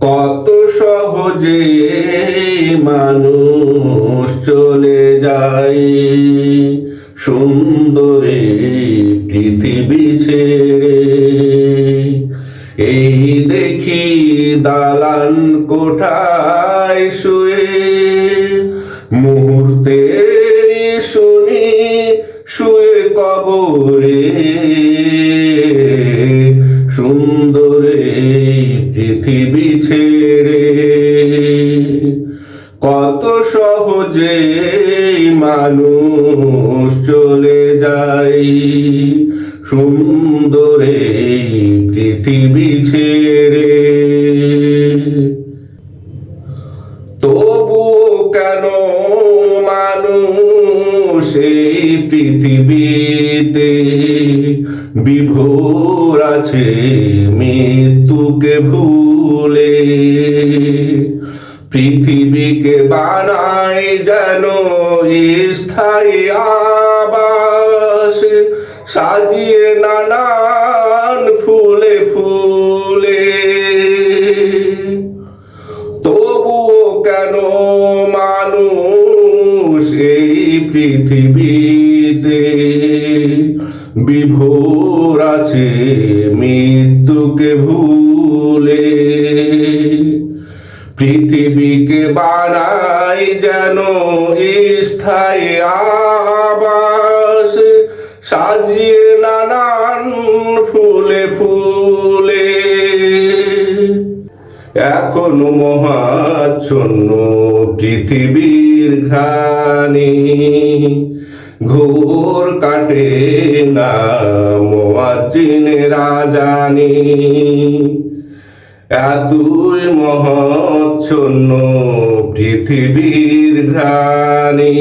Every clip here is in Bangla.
কত সহজে মানুষ চলে যায়। সুন্দরে পৃথিবী ছেড়ে। এই দেখি দালান কোঠায় শুয়ে। মুহূর্তে শুনি শুয়ে কবরে। সুন্দরে পৃথিবী সহজে মানুষ চলে যায়। সুন্দরে পৃথিবী ছেড়ে। তবু কেন মানুষ এই পৃথিবীতে? বিভোর আছে মৃত্যুকে ভুলে। পৃথিবীকে বানায় যেন স্থায়ী আবাস সাজিয়ে নানান ফুলে ফুলে। তবুও কেন মানুষ এই পৃথিবীতে পৃথিবীকে বানাই যেন স্থায়ী আবাস। সাজিয়ে নানান ফুলে ফুলে। এখন মহাচ্ছন্ন পৃথিবীর ঘানি ঘোর কাটে না মোয়াজিনে রাজানি। এতই মহাচ্ছন্ন পৃথিবীর ঘ্রাণী।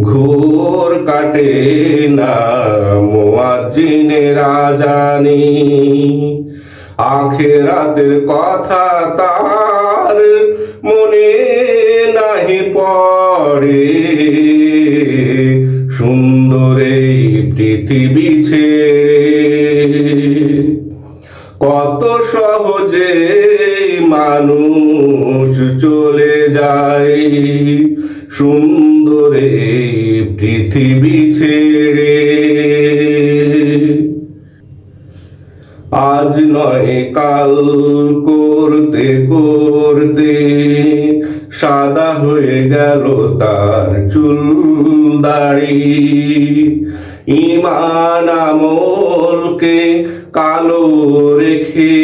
ঘোর কাটে না মোয়াজিনে রাজানি। আখেরাতের কথা তার মনে নাহি পড়ে কত সহজে মানুষ চলে যায়। সুন্দরে পৃথিবী ছেড়ে। আজ নয় কাল করতে করতে সাদা হয়ে গেল তার চুল দাড়ি। ইমান আমলকে কালো রেখে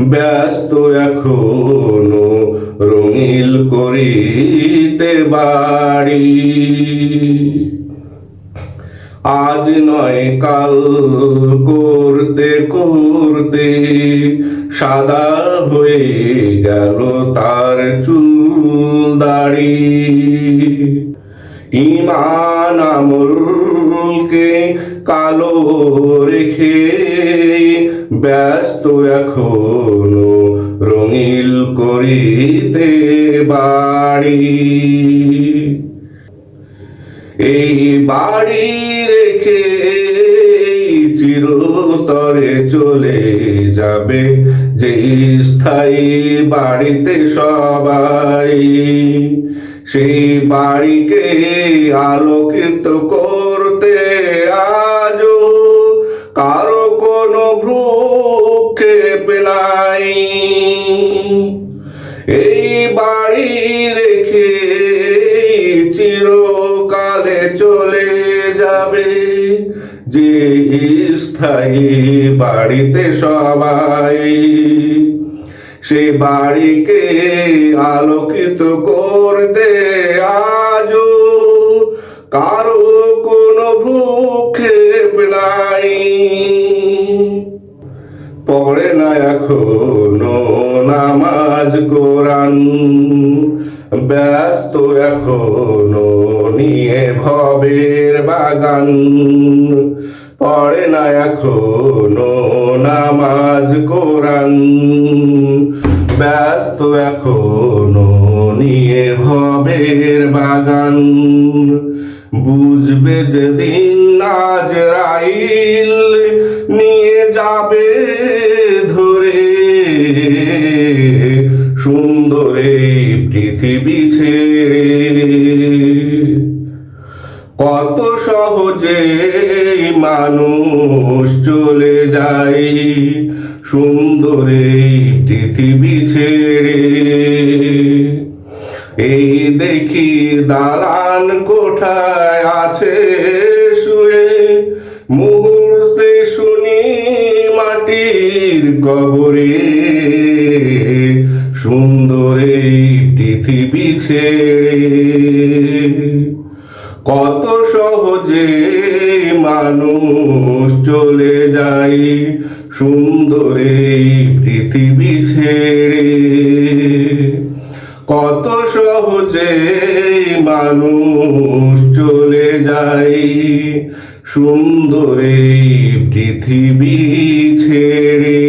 ব্যস্ত এখনও রঙিল করিতে বাড়ি। আজ নয়, কাল করতে করতে সাদা হয়ে গেল তার চুল দাড়ি। ইমান আমলকে কালো রেখে ব্যস্ত এখনও রঙিল করিতে বাড়ি। এই বাড়ি রেখে চিরতরে চলে যাবে যে স্থায়ী বাড়িতে সবাই। সেই বাড়িকে আলোকিত করতে আজও কারও কোনো ভ্রুক্ষেপ নাই। এই বাড়ি রেখে চিরকালে চলে যাবে। যে স্থায়ী বাড়িতে সবাই, সে বাড়িকে আলোকিত করতে আজও কারও নাই পড়ে না এখনও নামাজ কোরআন। ব্যস্ত এখনও নিয়ে ভবের বাগান। পড়ে না এখনও নামাজ কোরআন। ব্যস্ত এখনও নিয়ে ভবের বাগান। বুঝবে যেদিন আজরাইল নিয়ে যাবে ধরে। সুন্দর পৃথিবী ছেড়ে। কত সহজে মানুষ চলে যায়। সুন্দর পৃথিবী ছেড়ে। এই দেখি দালান কোঠায় আছে। মুহূর্তে শুনি মাটির কবরে। সুন্দর এই পৃথিবী ছেড়ে। কত সহজে মানুষ চলে যায় সুন্দর এই পৃথিবী ছেড়ে। কত সহজে মানুষ যাই সুন্দরে পৃথিবী ছেড়ে।